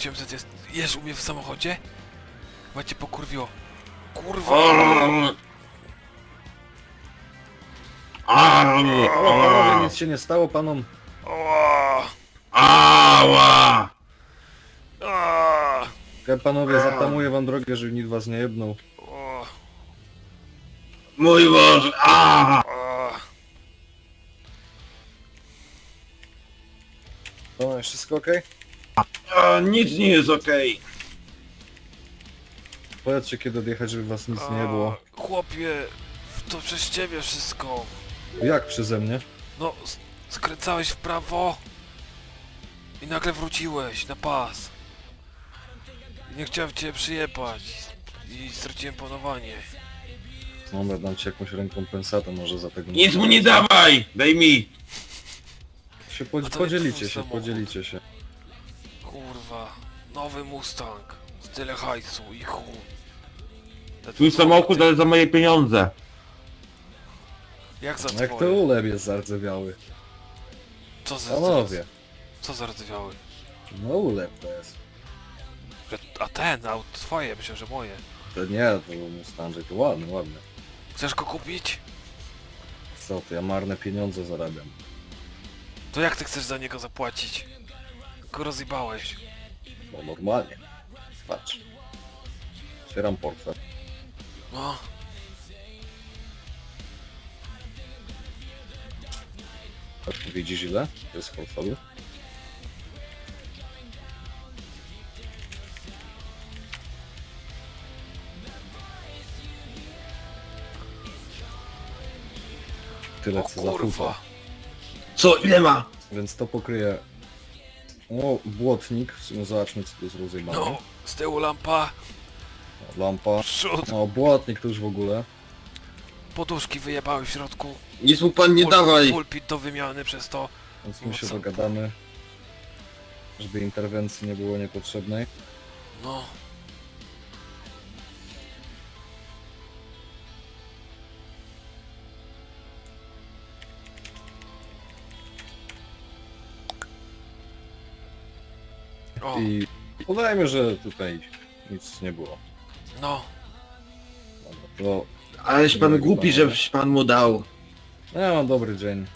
800 jest. Jesz u mnie w samochodzie? Chyba cię pokurwiło. Kurwa! O, Panowie, nic się nie stało panom. Ała! Ała! Ała! Ja, Panowie, zatamuję wam drogę, żeby nikt was nie jebnął. Ała! Mój Boże! A! Ała! No, wszystko okej? A, nic nie jest okej. Powiedzcie kiedy odjechać, żeby was nic nie było. A, Chłopie, to przez ciebie wszystko. Jak przeze mnie? No, s- skręcałeś w prawo i nagle wróciłeś na pas. I nie chciałem cię przyjebać i straciłem panowanie. Dobra, dam ci jakąś rekompensatę może za tego. Nic mu nie dawaj! Daj mi! Się A pod, to nie podzielicie twój się, samochód. podzielicie się. Kurwa, nowy Mustang, z tyle hajsu i chuj. Te Twój samochód, ale za moje pieniądze. Jak za jak to twoje? uleb jest zardzewiały. Co za Panowie, Co za rdzewiały? no uleb to jest. A ten, a twoje, myślę, że moje. To nie, to Mustang'y, to ładny, ładny. Chcesz go kupić? Co ty, ja marne pieniądze zarabiam. To jak ty chcesz za niego zapłacić? Go rozjebałeś. No normalnie. Patrz. Otwieram portfel. No, Widzisz ile? jest w portfelu? Tyle o co za kurwa. Co? Ile ma? Więc to pokryje... O, błotnik. W sumie zobaczmy co tu jest rozjebane. No, z tyłu lampa, Lampa. przód, No, błotnik to już w ogóle. poduszki wyjebały w środku. Nic mu pan nie Pul- dawaj! Pulpit do wymiany przez to. Więc No my się co? dogadamy. Żeby interwencji nie było niepotrzebnej. No. O, I udajmy, że tutaj nic nie było. no, Dobra, to Aleś pan głupi, że pan mu dał. ja mam dobry dzień.